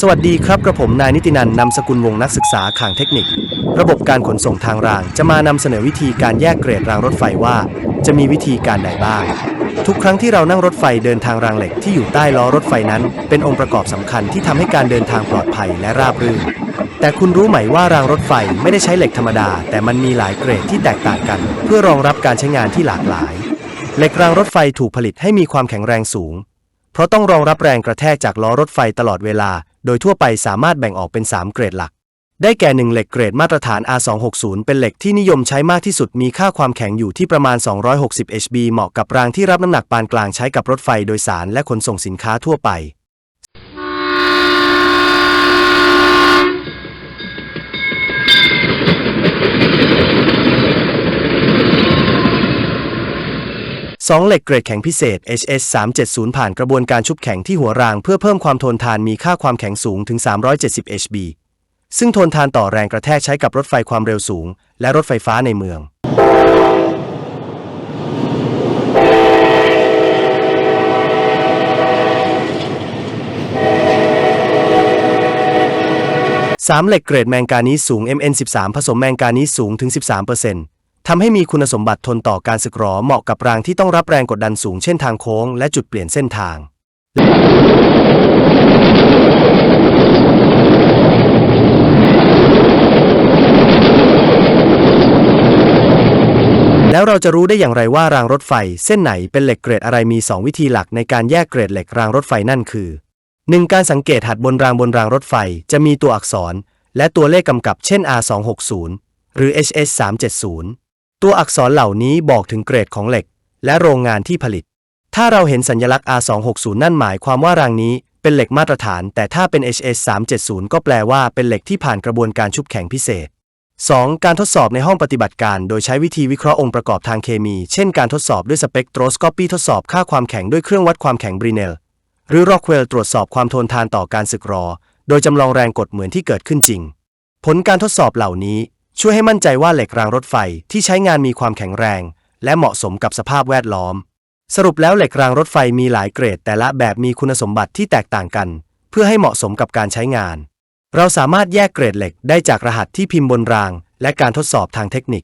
สวัสดีครับกระผมนายนิตินันท์นำสกุลวงนักศึกษาข่างเทคนิค ระบบการขนส่งทางราง จะมานำเสนอวิธีการแยกเกรดรางรถไฟว่า จะมีวิธีการใดบ้าง ทุกครั้งที่เรานั่งรถไฟเดินทางรางเหล็กที่อยู่ใต้ล้อรถไฟนั้น เป็นองค์ประกอบสำคัญที่ทำให้การเดินทางปลอดภัยและราบรื่น แต่คุณรู้ไหมว่ารางรถไฟไม่ได้ใช้เหล็กธรรมดา แต่มันมีหลายเกรดที่แตกต่างกัน เพื่อรองรับการใช้งานที่หลากหลาย เหล็กรางรถไฟถูกผลิตให้มีความแข็งแรงสูง เพราะต้องรองรับแรงกระแทกจากล้อรถไฟตลอดเวลา โดยทั่วไปสามารถแบ่งออกเป็น 3 เกรดหลัก ได้แก่ 1 เหล็กเกรดมาตรฐาน R260 เป็นเหล็กที่นิยมใช้มากที่สุดมีค่าความแข็งอยู่ที่ประมาณ 260 HB เหมาะกับรางที่รับน้ำหนักปานกลางใช้กับรถไฟโดยสารและขนส่งสินค้าทั่วไป สองเหล็กเกรดแข็งพิเศษ HS 370ผ่านกระบวนการชุบแข็งที่หัวรางเพื่อเพิ่มความทนทานมีค่าความแข็งสูงถึง 370 HB ซึ่งทนทานต่อแรงกระแทกใช้กับรถไฟความเร็วสูง และรถไฟฟ้าในเมืองสามเหล็กเกรดแมงกานีสสูง MN13 ผสมแมงกานีสสูงถึง 13% ทำให้มีคุณสมบัติทนต่อการสึกหรอเหมาะกับรางที่ต้องรับแรงกดดันสูงเช่นทางโค้งและจุดเปลี่ยนเส้นทาง แล้วเราจะรู้ได้อย่างไรว่ารางรถไฟ เส้นไหนเป็นเหล็กเกรดอะไรมี 2 วิธีหลักในการแยกเกรดเหล็กรางรถไฟนั่นคือ 1. การสังเกตหัดบนรางบนรางรถไฟจะมีตัวอักษร และตัวเลขกำกับเช่น R260 หรือ HS 370 ตัวอักษรเหล่านี้บอกถึงเกรดของเหล็ก และโรงงานที่ผลิต ถ้าเราเห็นสัญลักษณ์ R260 นั่นหมายความว่ารางนี้เป็นเหล็กมาตรฐาน แต่ถ้าเป็น HS 370 ก็แปลว่าเป็นเหล็กที่ผ่านกระบวนการชุบแข็งพิเศษ 2. การทดสอบในห้องปฏิบัติการ โดยใช้วิธีวิเคราะห์องค์ประกอบทางเคมี เช่นการทดสอบด้วยสเปกโทรสโคปีทดสอบค่าความแข็งด้วยเครื่องวัดความแข็งบรีเนล หรือ Rockwell ตรวจสอบความทนทานต่อการสึกหรอ โดยจำลองแรงกดเหมือนที่เกิดขึ้นจริง ผลการทดสอบเหล่านี้ ช่วยให้มั่นใจว่าเหล็กรางรถไฟที่ใช้งานมีความแข็งแรง และเหมาะสมกับสภาพแวดล้อม สรุปแล้วเหล็กรางรถไฟมีหลายเกรด แต่ละแบบมีคุณสมบัติที่แตกต่างกัน เพื่อให้เหมาะสมกับการใช้งาน เราสามารถแยกเกรดเหล็กได้จากรหัสที่พิมพ์บนราง และการทดสอบทางเทคนิค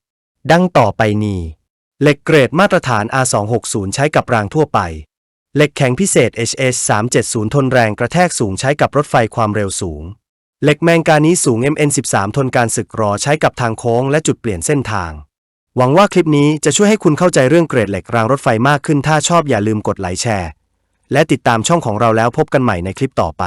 ดังต่อไปนี้เหล็กเกรดมาตรฐาน R260 ใช้กับรางทั่วไป เหล็กแข็งพิเศษ HS 370 ทนแรงกระแทกสูงใช้กับรถไฟความเร็วสูง เหล็กแมงกานี้สูง MN13 ทนการสึกหรอใช้กับทางโค้งและจุดเปลี่ยนเส้นทาง หวังว่าคลิปนี้จะช่วยให้คุณเข้าใจเรื่องเกรดเหล็กรางรถไฟมากขึ้นถ้าชอบอย่าลืมกดไลค์แชร์ และติดตามช่องของเราแล้วพบกันใหม่ในคลิปต่อไป